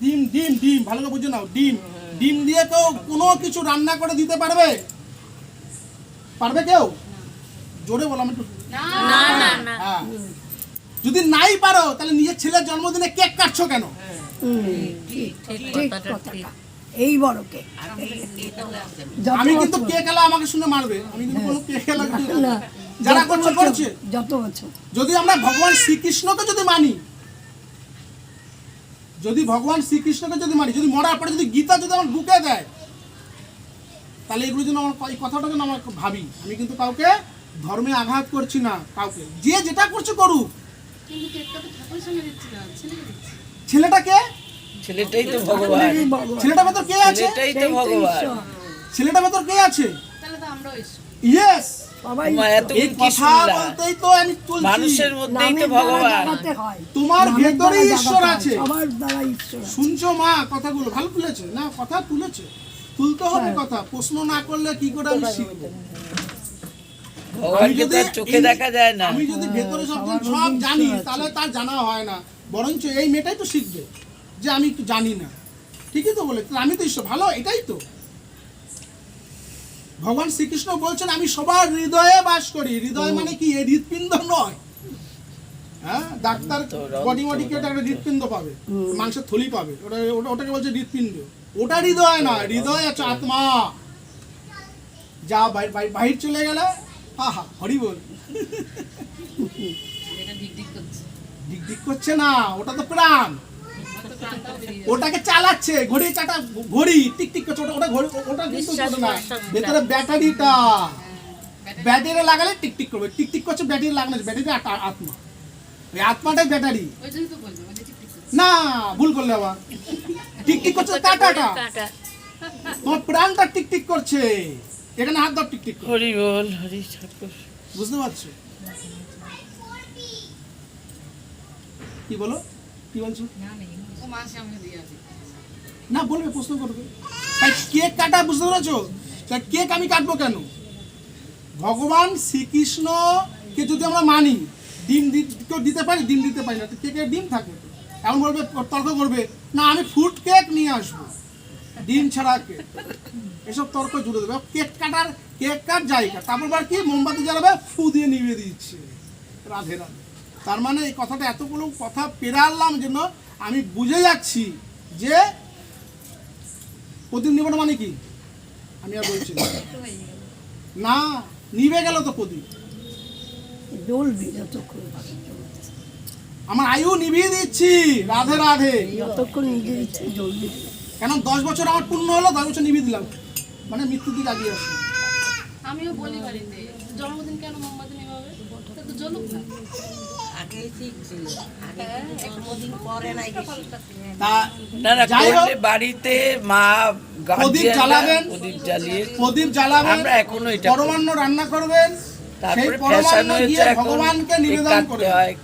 ডিম ডিম ডিম ভালো করে বুঝে নাও ডিম। ডিম দিয়ে কেউ কোনো কিছু রান্না করে দিতে পারবে? পারবে কেউ? জোরে বলো একটু। না। না না হ্যাঁ। যদি নাই পারো তাহলে নিজের ছেলের জন্মদিনে কেক কাটছো কেন? ঠিক ঠিক কথাটা কথা ঠিক। এই বড় কে। আমি কিন্তু কেক এলা আমাকে শুনে মারবে। আমি কিন্তু কোনো কেক এলা যারা করছে করছে। যত বছর। যদি আমরা ভগবান শ্রীকৃষ্ণকে যদি মানি যদি ভগবান শ্রীকৃষ্ণকে যদি মানি যদি মরার পরে যদি গীতা যদি আমার বুকে দেয় তাহলে এগুলো যেন আমার এই কথাটা যেন আমার ভাবি। আমি কিন্তু কাউকে ধর্মে আঘাত করছি না কাউকে। যে যেটা করছে করুক। ছেলেটাই তো ভগবান। এই ছেলেটার ভেতর কে আছে? ছেলেটাই তো ভগবান ঈশ্বর। ছেলেটার ভেতর কে আছে? তাহলে তো আমরাও এসো ইয়েস সবাই মা এই এতক্ষণ কি কথা শুনলা বলতেই তো আমি মানুষের মধ্যেই তো ভগবান। তোমার ভেতরে ঈশ্বর আছে। সবার দ্বারা ঈশ্বর আছে। শুনছো মা কথাগুলো? ভালো তুলেছে? না কথা তুলেছে? তুলতে হবে হ্যাঁ। কথা। প্রশ্ন না করলে কি করে আমি শিখব? ভগবানকে তো চোখে দেখা যায় না। আমি যদি ভেতরে সব সব জানি তাহলে তার জানা হয় না। বরঞ্চ এই মেয়েটাই তো শিখবে যে আমি একটু জানি না। ঠিকই তো বলে আমি তো ঈশ্বর ভালো এটাই তো। ভগবান শ্রীকৃষ্ণ বলছেন আমি সবার হৃদয়ে বাস করি। হৃদয় মানে কি? এই হৃৎপিণ্ড নয়। হ্যাঁ? ডাক্তার বডি কেটে একটা হৃৎপিণ্ড পাবে মাংসের থলি পাবে। ওটা ওটা- ওটাকে বলছে হৃৎপিণ্ড। ওটা হৃদয় না হৃদয় আছে আত্মা। যা বাহির চলে গেলে আহা হরি বল। করছে। ডিক ডিক করছে না ওটা তো প্রাণ। ওটাকে চালাচ্ছে ঘড়ি চাটা ঘড়ি টিক টিক করছে ওটা ওটা ঘড়ি ওটা কিন্তু না। ভেতরে ব্যাটারিটা। ব্যাটারি লাগালে টিক টিক করবে। টিক টিক করছে ব্যাটারি লাগানো ব্যাটারি আত্মা। ওই আত্মাটাই ব্যাটারি। ওই জন্যই তো টিক করছে না ভুল করলে আবার। টিক টিক করছে কাটাটা কাঁটা তোমার প্রাণটা টিক টিক করছে। এখানে হাত দাও টিক টিক করে। হরি বল হরি ঠাকুর। বুঝতে পারছ? কি বলো? কি বলছো? না বলবে প্রশ্ন করবে তাই কেক কাটা বুঝতে পেরেছ? তাই কেক আমি কাটবো কেন? ভগবান শ্রীকৃষ্ণকে যদি আমরা মানি ডিম কেউ দিতে পারি ডিম দিতে পারি না। কেকের ডিম থাকে। এমন বলবে তর্ক করবে না আমি ফুড কেক নিয়ে আসব। ডিম ছাড়া কেক। এসব তর্ক জুড়ে দেবে। কেক কাটার কেক কাট জায়গা। তারপর কি? মোমবাতি জ্বালাবে ফু দিয়ে নিভিয়ে দিচ্ছে। রাধে রাধে। তার মানে এই কথাটা এতগুলো কথা পেরালাম জন্য আমি বুঝে যাচ্ছি যে প্রদীপ নিবানো মানে কি? আমি আর বলছি না। না নিভে গেল তো প্রদীপ। জ্বলবে যতক্ষণ আমার আয়ু নিভিয়ে দিচ্ছি রাধে রাধে। যতক্ষণ জ্বলবে। কেন দশ বছর আমার পূর্ণ হলো দশ বছর নিভিয়ে দিলাম। মানে মৃত্যুর দিকে আগিয়ে আসি আমিও বলি বাড়িতে জন্মদিন কেন মোমবাতি নেভাবে? তো জ্বলুক না। বাড়িতে মা প্রদীপ জ্বালাবেন। প্রদীপ জ্বালিয়ে প্রদীপ জ্বালাবেন। আমরা এখনও এটা পরমান্ন রান্না করবেন। সেই পরমান্ন গিয়ে ভগবানকে নিবেদন করবেন। হয়।